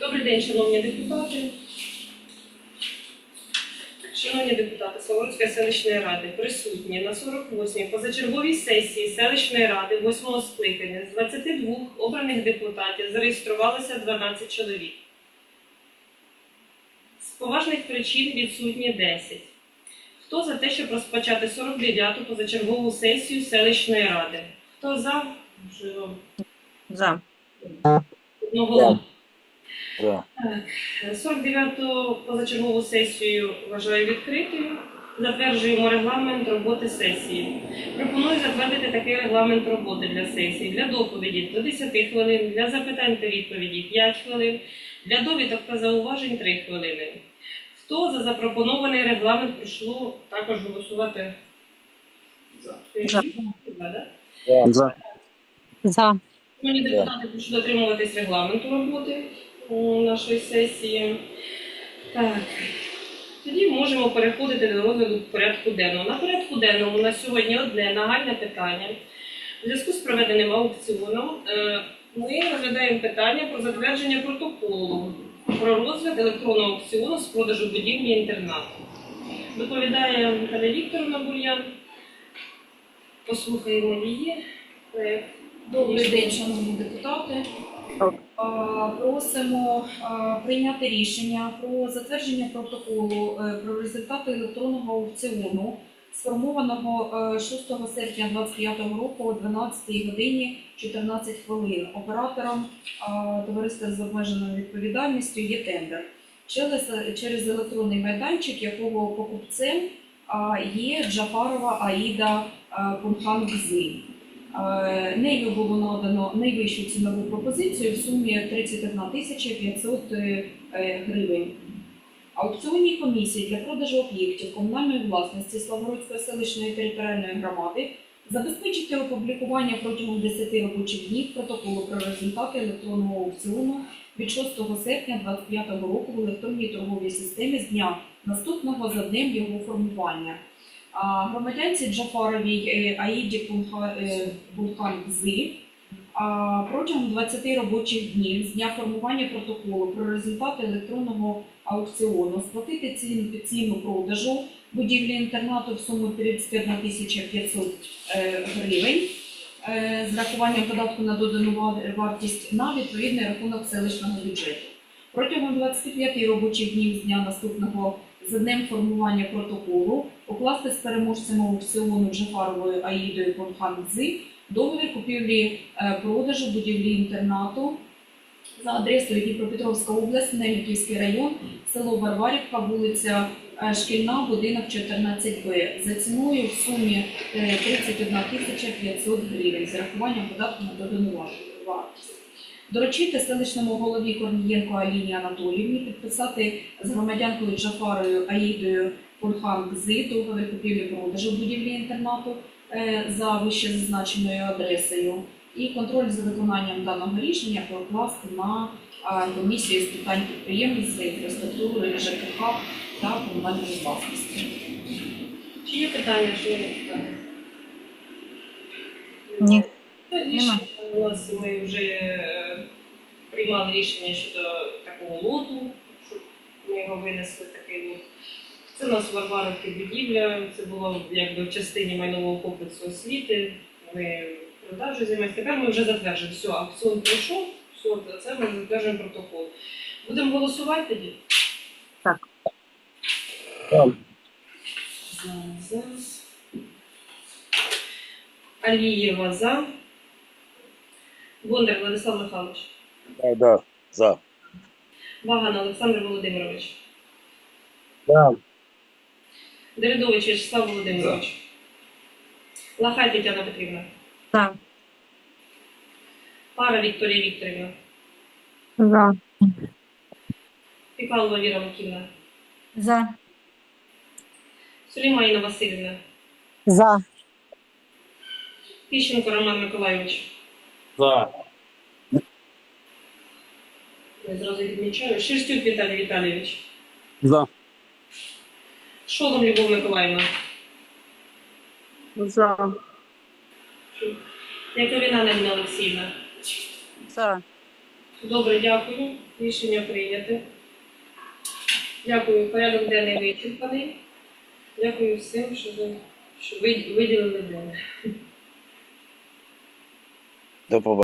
Добрий день, шановні депутати. Шановні депутати Словородської селищної ради присутні на 48-й позачерговій сесії селищної ради 8-го скликання з 22 обраних депутатів зареєструвалося 12 чоловік. З поважних причин відсутні 10. Хто за те, щоб розпочати 49-ту позачергову сесію селищної ради? Хто за? За. одноголосно. За. 49-ту позачергову сесію вважаю відкритою. Затверджуємо регламент роботи сесії. Пропоную затвердити такий регламент роботи для сесії. Для доповіді до 10 хвилин, для запитань та відповіді 5 хвилин, для довідок та зауважень 3 хвилини. Хто за запропонований регламент прошу також голосувати за? За. За. Шановні депутати, прошу дотримуватись регламенту роботи нашої сесії. Так. Тоді можемо переходити до розгляду порядку денного. На порядку денному на сьогодні одне нагальне питання. У зв'язку з проведеним аукціоном е, ми розглядаємо питання про затвердження протоколу про розгляд електронного аукціону з продажу будівлі інтернату. Доповідає Наталя Вікторовна Бур'ян. Послухаємо її. Е, Добрий день, шановні депутати. Просимо прийняти рішення про затвердження протоколу е, про результати електронного аукціону, сформованого е, 6 серпня 2025 року о 12 годині 14 хвилин. Оператором товариства з обмеженою відповідальністю є тендер. Через, електронний майданчик, якого покупцем є Джафарова Аїда а, Пунхангзи. Е, Нею було надано найвищу цінову пропозицію в сумі 31 тисяча 500 е, е, гривень. Аукціонній комісії для продажу об'єктів комунальної власності Славгородської селищної територіальної громади забезпечити опублікування протягом 10 робочих днів протоколу про результати електронного аукціону від 6 серпня 2025 року в електронній торговій системі з дня наступного за днем його формування. Громадянці Джафаровій е, Аїді Пунха- е, протягом 20 робочих днів з дня формування протоколу про результати електронного аукціону сплатити ціну, ціну продажу будівлі інтернату в суму 31 тисяча 500 е, гривень з рахуванням податку на додану вартість на відповідний рахунок селищного бюджету. Протягом 25 робочих днів з дня наступного за днем формування протоколу укласти з переможцем аукціону Джафаровою Аїдою Понхандзи договір купівлі е, продажу будівлі інтернату за адресою Дніпропетровська область, Неліківський район, село Варварівка, вулиця е, Шкільна, будинок 14Б за ціною в сумі е, 31 тисяча 500 гривень з рахуванням податку на додану вартість. Доручити селищному голові Корнієнко Аліні Анатоліївні підписати з громадянкою Джафарою Аїдою Пульхан Гзи договір купівлі-продажу будівлі інтернату е, за вище зазначеною адресою і контроль за виконанням даного рішення покласти на е, комісію з питань підприємництва, інфраструктури, ЖКХ та комунальної власності. Чи є питання, шановні депутати? Ні. Рішення у нас ми вже е, приймали рішення щодо такого лоту, щоб ми його винесли такий лот. Це у нас Варваровки будівля, це було якби в частині майнового комплексу освіти. Ми продажу займаємося. Тепер ми вже затверджуємо. Все, аукціон пройшов, все, це ми затверджуємо протокол. Будемо голосувати тоді? Так. Так. Зараз. Алієва за. Бондар Владислав Михайлович. Да, да. За. Ваган Олександр Володимирович. Да. Деридович Вячеслав Володимирович. Лахай Тетяна Петрівна. За. Пара Вікторія Вікторівна. За. Пікалова Віра Миківна. За. Сулейманіна Васильівна. За. Тищенко Роман Миколайович. За. Я зразу відмічаю. Шерстюк Віталій Віталійович. За. Шолом Любов Миколаївна. За. Яковіна Надіна Олексіївна. За. Добре, дякую. Рішення прийнято. Дякую. Порядок денний вичерпаний. Дякую всім, що, ви- що ви виділили день. До побачення.